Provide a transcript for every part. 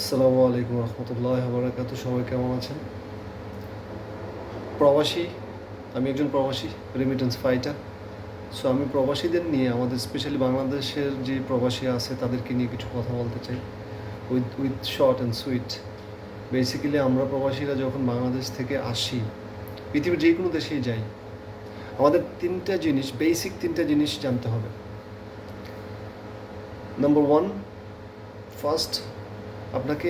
আসসালামু আলাইকুম রহমতুল্লাহ বারাকাতু সবাই কেমন আছেন? প্রবাসী, আমি একজন প্রবাসী রেমিটেন্স ফাইটার সো আমি প্রবাসীদের নিয়ে আমাদের স্পেশালি বাংলাদেশের যে প্রবাসী আছে, তাদেরকে নিয়ে কিছু কথা বলতে চাই। With with short and sweet basically আমরা প্রবাসীরা যখন বাংলাদেশ থেকে আসি, পৃথিবীর যে কোনো দেশেই যাই, আমাদের তিনটা জিনিস বেসিক তিনটা জিনিস জানতে হবে। নাম্বার ওয়ান ফার্স্ট আপনাকে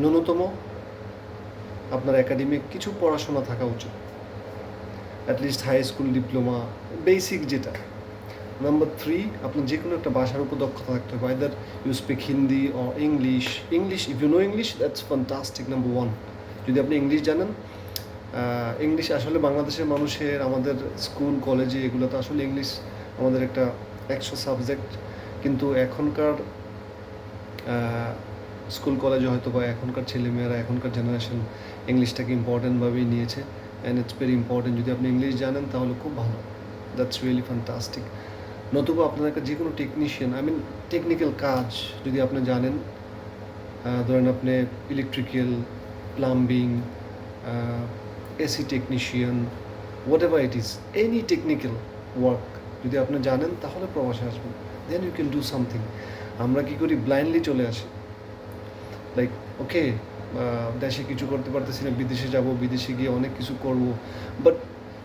ন্যূনতম আপনার একাডেমিক কিছু পড়াশোনা থাকা উচিত। At least high school diploma basic যেটা। নাম্বার থ্রি আপনার যে কোনো একটা ভাষার উপর দক্ষতা থাকতে হবে। Either you speak Hindi or English English if you know English that's fantastic number one যদি আপনি ইংলিশ জানেন ইংলিশ আসলে বাংলাদেশের মানুষের, আমাদের স্কুল কলেজে এগুলো তো আসলে ইংলিশ আমাদের একটা একশো সাবজেক্ট কিন্তু এখনকার স্কুল কলেজে হয়তো বা এখনকার ছেলেমেয়েরা, এখনকার জেনারেশন ইংলিশটাকে ইম্পর্টেন্টভাবেই নিয়েছে। অ্যান্ড ইটস ভেরি ইম্পর্টেন্ট যদি আপনি ইংলিশ জানেন, তাহলে খুব ভালো। দ্যাটস রিয়েলি ফ্যান্টাস্টিক নতুবা আপনার যে কোনো টেকনিশিয়ান আই মিন টেকনিক্যাল কাজ যদি আপনি জানেন ধরেন আপনি electrical plumbing AC technician whatever it is any technical work যদি আপনি জানেন, তাহলে প্রবাসে আসবেন। Then you can do something আমরা কি করি? ব্লাইন্ডলি চলে আসি। লাইক ওকে দেশে কিছু করতে পারতেছি না, বিদেশে যাব, বিদেশে গিয়ে অনেক কিছু করব। But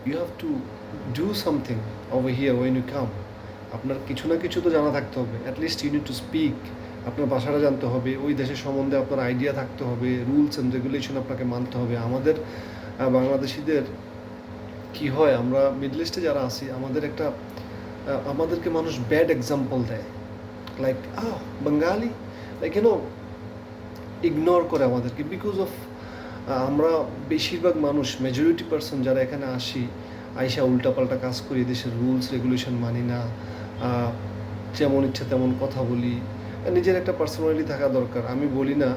you have to do something over here when you come আপনার কিছু না কিছু তো জানা থাকতে হবে। At least you need to speak আপনার ভাষাটা জানতে হবে। ওই দেশের সম্বন্ধে আপনার আইডিয়া থাকতে হবে। রুলস অ্যান্ড রেগুলেশন আপনাকে মানতে হবে। আমাদের বাংলাদেশিদের কি হয়? আমরা মিডল ইস্টে যারা আছি, আমাদের একটা আমাদেরকে মানুষ ব্যাড এক্সাম্পল দেয়। Like uh Bangali like you know ignore করে আমাদেরকে বিকজ অফ আমরা বেশিরভাগ মানুষ মেজরিটি পার্সন যারা এখানে আসি, আইসা উল্টাপাল্টা কাজ করি দেশের রুলস রেগুলেশন মানি না যেমন ইচ্ছা তেমন কথা বলি। নিজের একটা পার্সোনালিটি থাকা দরকার। আমি বলি না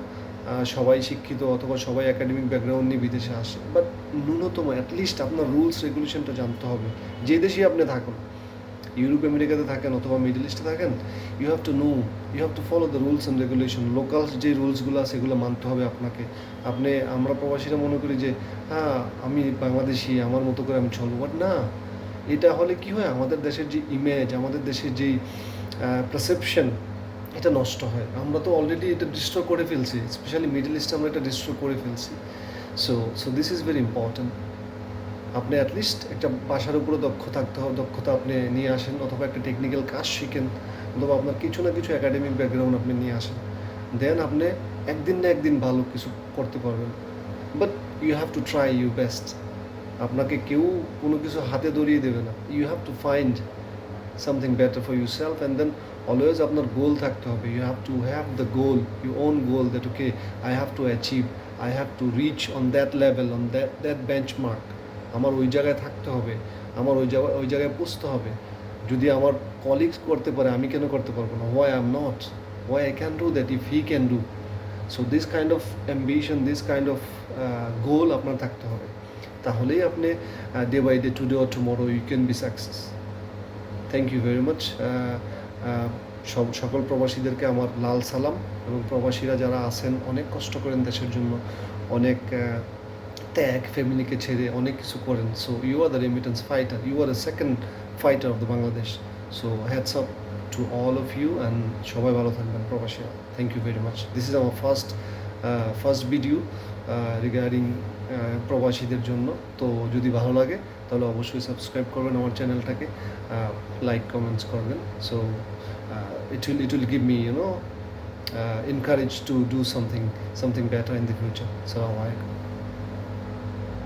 সবাই শিক্ষিত অথবা সবাই একাডেমিক ব্যাকগ্রাউন্ড নিয়ে বিদেশে আসে। বাট ন্যূনতম অ্যাটলিস্ট আপনার রুলস রেগুলেশনটা জানতে হবে। যে দেশেই আপনি থাকুন। ইউরোপ, আমেরিকাতে থাকেন অথবা মিডল ইস্টে থাকেন you have to know you have to follow the rules and regulation local যে রুলসগুলো আছে সেগুলো মানতে হবে আপনাকে। আপনি, আমরা প্রবাসীরা মনে করি যে হ্যাঁ আমি বাংলাদেশি, আমার মতো করে আমি চলবো। বাট না, এটা হলে কি হয়? আমাদের দেশের যে ইমেজ আমাদের দেশের যেই পারসেপশন এটা নষ্ট হয়। আমরা তো অলরেডি এটা ডিস্ট্রয় করে ফেলছি। স্পেশালি মিডল ইস্টে আমরা এটা ডিস্ট্রয় করে ফেলছি। So so this is very important আপনি অ্যাটলিস্ট একটা ভাষার উপরে দক্ষ থাকতে হবে, দক্ষতা আপনি নিয়ে আসেন, অথবা একটা টেকনিক্যাল কাজ শিখেন, অথবা আপনার কিছু না কিছু একাডেমিক ব্যাকগ্রাউন্ড আপনি নিয়ে আসেন। দেন আপনি একদিন না একদিন ভালো কিছু করতে পারবেন। But you have to try you best আপনাকে কেউ কোনো কিছু হাতে ধরিয়ে দেবে না। You have to find something better for you self and then always আপনার গোল থাকতে হবে। You have to have the goal you own goal that okay I have to achieve I have to reach on that level on that that benchmark আমার ওই জায়গায় থাকতে হবে আমার ওই জায়গায় ওই জায়গায় পুষতে হবে। যদি আমার কলিগস করতে পারে আমি কেন করতে পারব না? Why I am not why I can do that if he can do so this kind of ambition this kind of goal আপনার থাকতে হবে। তাহলেই আপনি day by day today or tomorrow you can be success thank you very much সব সকল প্রবাসীদেরকে আমার লাল সালাম এবং প্রবাসীরা যারা আছেন অনেক কষ্ট করেন দেশের জন্য। অনেক আহ, ত্যাগ ফ্যামিলিকে ছেড়ে অনেক কিছু করেন। So you are the remittance fighter you are the second fighter of the Bangladesh so hats up to all of you and সবাই ভালো থাকবেন প্রবাসীরা। Thank you very much this is আমার ফার্স্ট ফার্স্ট ভিডিও রিগার্ডিং প্রবাসীদের জন্য। তো যদি ভালো লাগে, তাহলে অবশ্যই সাবস্ক্রাইব করবেন আমার চ্যানেলটাকে লাইক কমেন্টস করবেন। So it will it will give me you know encourage to do something something better in the future. Assalamu.